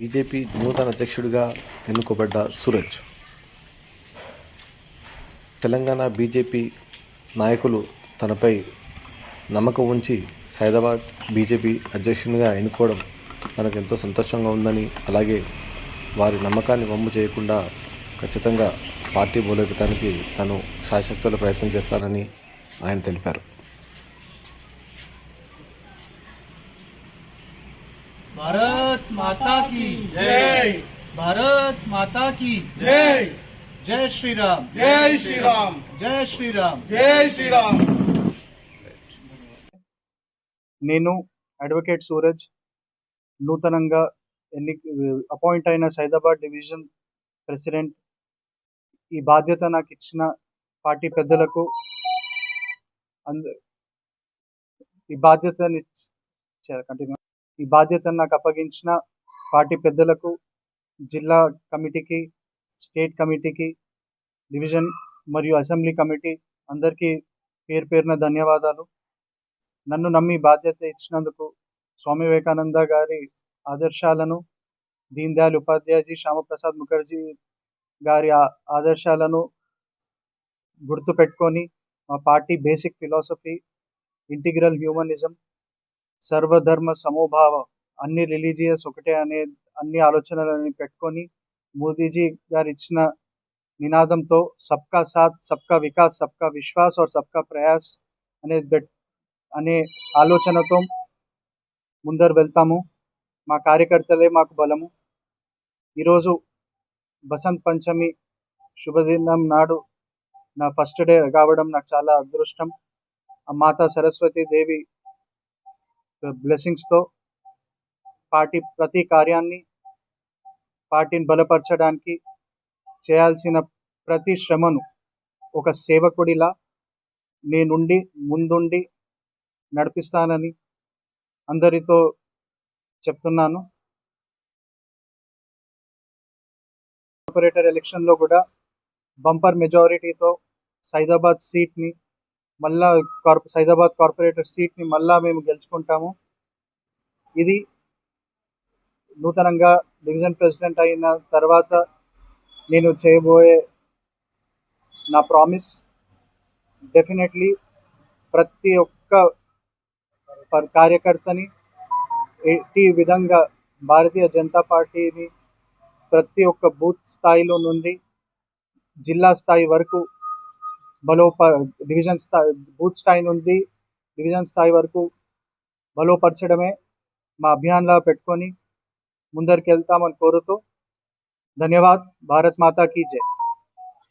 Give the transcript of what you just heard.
BJP నూతన అధ్యక్షుడిగా ఎన్నుకోబడ్డ Suraj. Telangana BJP నాయకులు తనపై నమ్మకం ఉంచి సైదాబాద్ బీజేపీ అధ్యక్షునిగా ఎన్నుకోవడం తనకు ఎంతో సంతోషంగా ఉందని అలాగే వారి నమ్మకాన్ని వమ్ము చేయకుండా ఖచ్చితంగా పార్టీ బలోపేతానికి తను శాశక్తులు ప్రయత్నం చేస్తానని ఆయన తెలిపారు. భారత్ మాతా కి జై భారత్ మాతా కి జై జై శ్రీరామ్ జై శ్రీరామ్ జై శ్రీరామ్ జై శ్రీరామ్ నేను అడ్వకేట్ సూరజ్ నూతనంగా ఎన్ని అపాయింట్ అయిన సైదాబాద్ డివిజన్ ప్రెసిడెంట్. ఈ బాధ్యత నాకు ఇచ్చిన పార్టీ పెద్దలకు అంద ఈ బాధ్యతని కంటిన్యూ ఈ బాధ్యతను నాకు అప్పగించిన పార్టీ పెద్దలకు జిల్లా కమిటీకి స్టేట్ కమిటీకి డివిజన్ మరియు అసెంబ్లీ కమిటీ అందరికీ పేరు పేరున ధన్యవాదాలు. నన్ను నమ్మి బాధ్యత ఇచ్చినందుకు స్వామి వివేకానంద గారి ఆదర్శాలను దీన్ దయాళ్ ఉపాధ్యాయజీ శ్యామప్రసాద్ ముఖర్జీ గారి ఆదర్శాలను గుర్తుపెట్టుకొని మా party basic philosophy integral humanism సర్వధర్మ సమోభావం. అన్ని రిలీజియస్ ఒకటే అనే అన్ని ఆలోచనలని పెట్టుకొని మోదీజీ గారు ఇచ్చిన నినాదంతో సబ్కా సాత్ సబ్కా వికాస్ సబ్కా విశ్వాస్ ఆర్ సబ్కా ప్రయాస్ అనేది అనే ఆలోచనతో ముందరు వెళ్తాము. మా కార్యకర్తలే మాకు బలము. ఈరోజు బసంత్ పంచమి శుభదినం నాడు నా ఫస్ట్ డే కావడం నాకు చాలా అదృష్టం. ఆ మాతా సరస్వతి దేవి బ్లెస్సింగ్స్తో పార్టీ ప్రతి కార్యాన్ని పార్టీని బలపరచడానికి చేయాల్సిన ప్రతి శ్రమను ఒక సేవకుడిలా నేనుండి ముందుండి నడిపిస్తానని అందరితో చెప్తున్నాను. కార్పొరేటర్ ఎలక్షన్లో కూడా బంపర్ మెజారిటీతో సైదాబాద్ సీట్ని మళ్ళా కార్పొ సైదాబాద్ కార్పొరేటర్ సీట్ని మళ్ళా మేము గెలుచుకుంటాము. ఇది నూతనంగా డివిజన్ ప్రెసిడెంట్ అయిన తర్వాత నేను చేయబోయే నా ప్రామిస్. డెఫినెట్లీ ప్రతి ఒక్క కార్యకర్తని ఎట్టి విధంగా భారతీయ జనతా పార్టీని ప్రతి ఒక్క బూత్ స్థాయిలో నుండి జిల్లా స్థాయి వరకు బలోప డివిజన్ స్థాయి బూత్ స్థాయి నుండి డివిజన్ స్థాయి వరకు బలోపరచడమే మా అభియాన్లా పెట్టుకొని ముందరికి వెళ్తామని కోరుతూ ధన్యవాద్. భారత్ మాతా కీ జై.